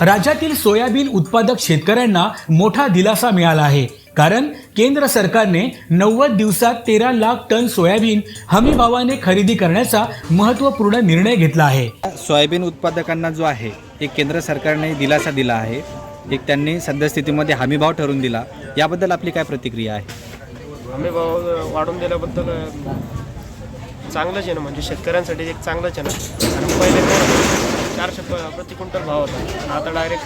राज्यातील सोयाबीन उत्पादक शेतकऱ्यांना मोठा दिलासा मिळाला आहे. कारण केंद्र सरकारने नव्वद दिवसात तेरा लाख टन सोयाबीन हमी भावाने खरेदी करण्याचा महत्त्वपूर्ण निर्णय घेतला आहे. सोयाबीन उत्पादकांना जो आहे एक केंद्र सरकारने दिलासा दिला आहे. एक त्यांनी सद्यस्थितीमध्ये हमीभाव ठरवून दिला. याबद्दल आपली काय प्रतिक्रिया आहे? हमी भाव वाढून दिल्याबद्दल अ, चांगलंच आहे ना. म्हणजे शेतकऱ्यांसाठी एक चांगलंच आहे ना. कारण पहिले चारशे प प्रति क्विंटल भाव होता. आणि आता डायरेक्ट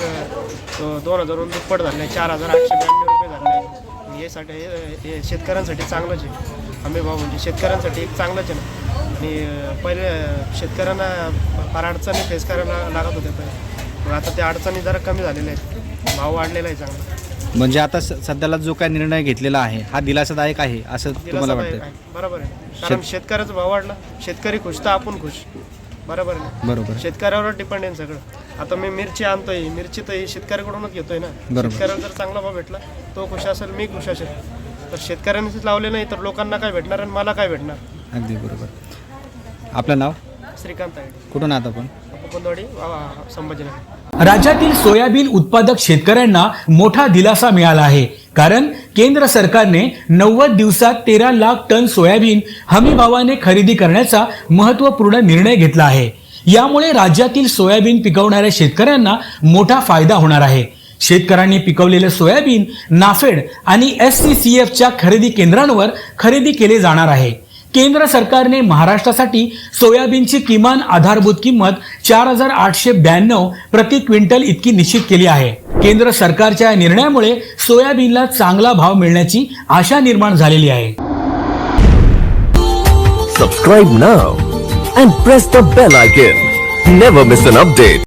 दोन हजारहून दुप्पट झाले चार हजार आठशे ब्याण्णव रुपये झाले. हे साठी हे- शेतकऱ्यांसाठी चांगलंच आहे. हमी भाव म्हणजे शेतकऱ्यांसाठी एक चांगलंच आहे ना. आणि पहिले शेतकऱ्यांना फार अडचणी फेस करायला लागत होत्या पहिले. मग आता त्या अडचणी जरा कमी झालेल्या आहेत. भाव वाढलेला आहे चांगला. म्हणजे आता सध्याला जो काय निर्णय घेतलेला आहे हा दिलासादायक आहे असं तुम्हाला वाटतं बरोबर आहे. कारण शेतकऱ्याचा भाव वाढला. शेतकरी खुश तर आपण खुश. बरोबर आहे ना? बरोबर. शेतकऱ्यावर डिपेंड आहे सगळं. आता मी मिरची आणतोय मिरची तर ही शेतकऱ्याकडूनच घेतोय ना. बरोबर. शेतकऱ्याला जर चांगला भाव भेटला तो खुश असेल मी खुश असेल. तर शेतकऱ्यांनीच लावले नाही तर लोकांना काय भेटणार आणि मला काय भेटणार? अगदी बरोबर. आपलं नाव? श्रीकांत आहे. कुठून आहात आपण? कुंदवाडी संभाजीनगर. राज्यातील सोयाबीन उत्पादक शेतकऱ्यांना मोठा दिलासा मिळाला आहे. कारण केंद्र सरकारने नव्वद दिवसात तेरा लाख टन सोयाबीन हमी भावाने खरेदी करण्याचा महत्त्वपूर्ण निर्णय घेतला आहे. यामुळे राज्यातील सोयाबीन पिकवणाऱ्या शेतकऱ्यांना मोठा फायदा होणार आहे. शेतकऱ्यांनी पिकवलेले सोयाबीन नाफेड आणि एस सी सी एफच्या खरेदी केंद्रांवर खरेदी केले जाणार आहे. केंद्र सरकारने महाराष्ट्रासाठी सोयाबीनची किमान आधारभूत किंमत चार हजार आठशे ब्याण्णव प्रति क्विंटल इतकी निश्चित केली आहे. केंद्र सरकारच्या या निर्णयामुळे सोयाबीनला चांगला भाव मिळण्याची आशा निर्माण झालेली आहे. Subscribe now and press the bell icon never miss an update